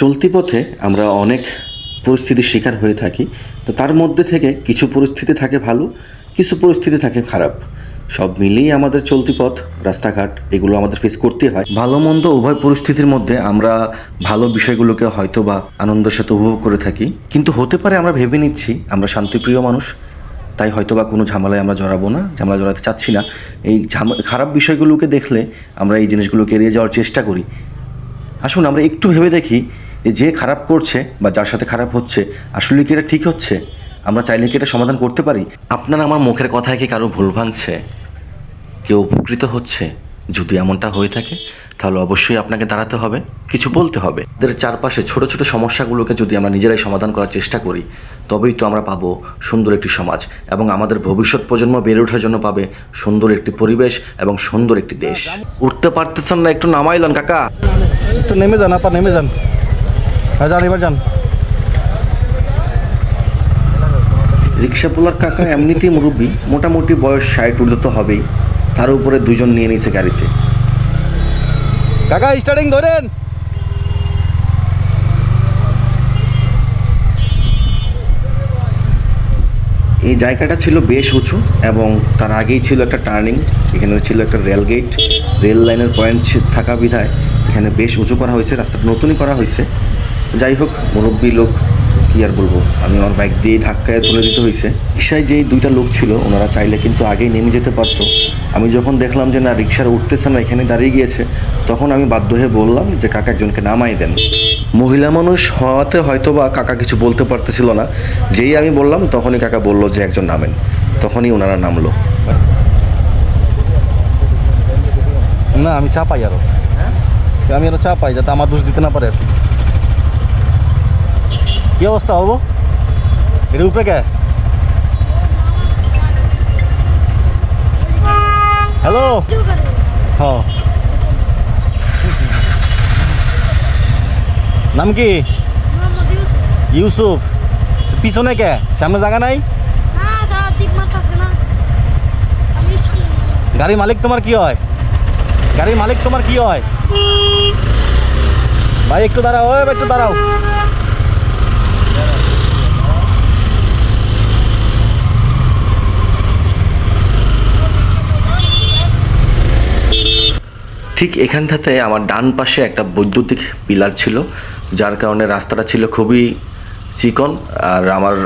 চলতি পথে আমরা অনেক পরিস্থিতির শিকার হয়ে থাকি। তো তার মধ্যে থেকে কিছু পরিস্থিতি থাকে ভালো, কিছু পরিস্থিতি থাকে খারাপ। সব মিলিয়ে আমাদের চলতি পথ, রাস্তাঘাট, এগুলো আমাদের ফেস করতে হয়। ভালো মন্দ উভয় পরিস্থিতির মধ্যে আমরা ভালো বিষয়গুলোকে হয়তো বা আনন্দের সাথে উপভোগ করে থাকি। কিন্তু হতে পারে আমরা ভেবে নিচ্ছি আমরা শান্তিপ্রিয় মানুষ, তাই হয়তো বা কোনো ঝামেলায় আমরা জড়াবো না, ঝামেলা জড়াতে চাচ্ছি না। এই খারাপ বিষয়গুলোকে দেখলে আমরা এই জিনিসগুলোকে এড়িয়ে যাওয়ার চেষ্টা করি। আসুন আমরা একটু ভেবে দেখি যে যে খারাপ করছে বা যার সাথে খারাপ হচ্ছে, আসলে কি এটা ঠিক হচ্ছে? আমরা চাইলে কি এটা সমাধান করতে পারি? আপনার আমার মুখের কথায় কি কারও ভুল ভাঙছে? কেউ উপকৃত হচ্ছে? যদি এমনটা হয়ে থাকে, তাহলে অবশ্যই আপনাকে দাঁড়াতে হবে, কিছু বলতে হবে। এদের চারপাশে ছোট ছোট সমস্যাগুলোকে যদি আমরা নিজেরাই সমাধান করার চেষ্টা করি, তবেই তো আমরা পাবো সুন্দর একটি সমাজ এবং আমাদের ভবিষ্যৎ প্রজন্ম বেড়ে ওঠার জন্য পাবে সুন্দর একটি পরিবেশ এবং সুন্দর একটি দেশ। উঠতে পারতেছেন না, একটু নামাইলেন কাকা। একটু নেমে যান, আপা, নেমে যান। হ্যাঁ যান এবার যান। রিক্সা পোলার কাকা এমনিতেই মুরব্বী মোটামুটি বয়স ষাট ঊর্ধ্ব তো হবেই। তার উপরে দুজন নিয়ে নিয়েছে গাড়িতে। কাকা স্টার্টিং ধরেন। এই জায়গাটা ছিল বেশ উঁচু এবং তার আগেই ছিল একটা টার্নিং এখানে ছিল একটা রেল গেট রেল লাইনের পয়েন্ট থাকা বিধায় এখানে বেশ উঁচু করা হয়েছে রাস্তাটা নতুনই করা হয়েছে। যাই হোক, মুরব্বী লোক, কি আর বলব? আমি আমার বাইক দিয়ে ধাক্কায় তুলে দিতে হয়েছে রিক্সায় যেই দুইটা লোক ছিল, ওনারা চাইলে কিন্তু আগেই নেমে যেতে পারতো। আমি যখন দেখলাম যে না, রিক্সার উঠতেছে না, এখানে দাঁড়িয়ে গিয়েছে, তখন আমি বাধ্য হয়ে বললাম যে, কাকা, একজনকে নামাই দেন। মহিলা মানুষ হওয়াতে হয়তো বা কাকা কিছু বলতে পারতেছিল না। যেই আমি বললাম, তখনই কাকা বলল যে, একজন নামেন। তখনই ওনারা নামলো। না, আমি চা পাই আরও। আমি আরও চা পাই, যাতে আমার দোষ দিতে না পারে আর কি। কি অবস্থা হব? এটা উপরে কে? হ্যালো হ্যাঁ। নাম কি? ইউসুফ। পিছনে কে? সামনে জায়গা নাই? গাড়ির মালিক তোমার কি হয়? গাড়ির মালিক তোমার কি হয়? ভাই, একটু দাঁড়াও ভাই একটু দাঁড়াও। ঠিক এখানটাতে আমার ডান পাশে একটা বৈদ্যুতিক পিলার ছিল, যার কারণে রাস্তাটা ছিল খুবই চিকন, আর আমার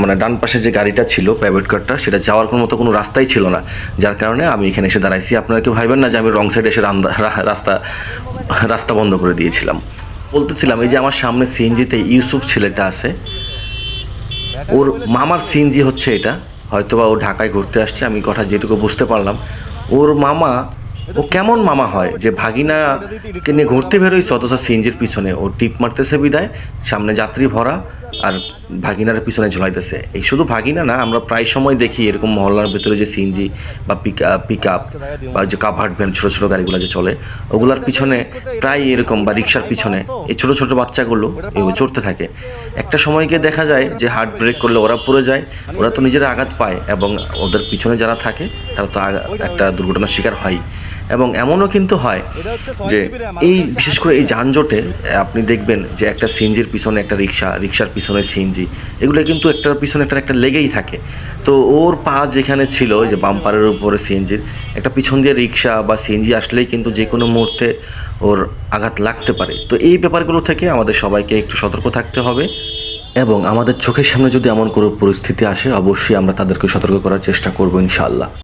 মানে ডান পাশে যে গাড়িটা ছিল প্রাইভেট কারটা সেটা যাওয়ার কোনো মতো কোনো রাস্তাই ছিল না। যার কারণে আমি এখানে এসে দাঁড়াইছি। আপনারা কেউ ভাইবেন না যে আমি রং সাইডে এসে রাস্তা রাস্তা বন্ধ করে দিয়েছিলাম। বলতেছিলাম, এই যে আমার সামনে সিএনজিতে ইউসুফ ছেলেটা আছে, ওর মামার সিএনজি হচ্ছে এটা। হয়তোবা ও ঢাকায় ঘুরতে আসছে, আমি কথা যেটুকু বুঝতে পারলাম। ওর মামা ও কেমন মামা হয় যে ভাগিনাকে নিয়ে ঘুরতে বেরোইছে অথচ সিএনজির পিছনে। ও টিপ মারতেছে বিদায়, সামনে যাত্রী ভরা, আর ভাগিনার পিছনে ঝুলাইতেছে। এই শুধু ভাগিনা না, আমরা প্রায় সময় দেখি এরকম মহল্লার ভিতরে যে সিএনজি বা পিক পিক আপ বা যে কাভার্ড ভ্যান ছোটো ছোটো গাড়িগুলো যে চলে, ওগুলার পিছনে প্রায় এরকম বা রিক্সার পিছনে এই ছোটো ছোটো বাচ্চাগুলো এগুলো চড়তে থাকে। একটা সময় গিয়ে দেখা যায় যে হার্ট ব্রেক করলে ওরা পড়ে যায়, ওরা তো নিজেরা আঘাত পায় এবং ওদের পিছনে যারা থাকে, তারা তো একটা দুর্ঘটনার শিকার হয়। এবং এমনও কিন্তু হয় যে এই বিশেষ করে এই যানজটে আপনি দেখবেন যে একটা সিএনজির পিছনে একটা রিক্সা রিক্সার পিছনে সিএনজি এগুলো কিন্তু একটার পিছনে একটা একটা লেগেই থাকে। তো ওর পা যেখানে ছিল যে বাম্পারের উপরে সিএনজির একটা পিছন দিয়ে রিক্সা বা সিএনজি আসলেই কিন্তু যে কোনো মুহূর্তে ওর আঘাত লাগতে পারে। তো এই ব্যাপারগুলো থেকে আমাদের সবাইকে একটু সতর্ক থাকতে হবে এবং আমাদের চোখের সামনে যদি এমন কোনো পরিস্থিতি আসে অবশ্যই আমরা তাদেরকে সতর্ক করার চেষ্টা করব ইনশাআল্লাহ।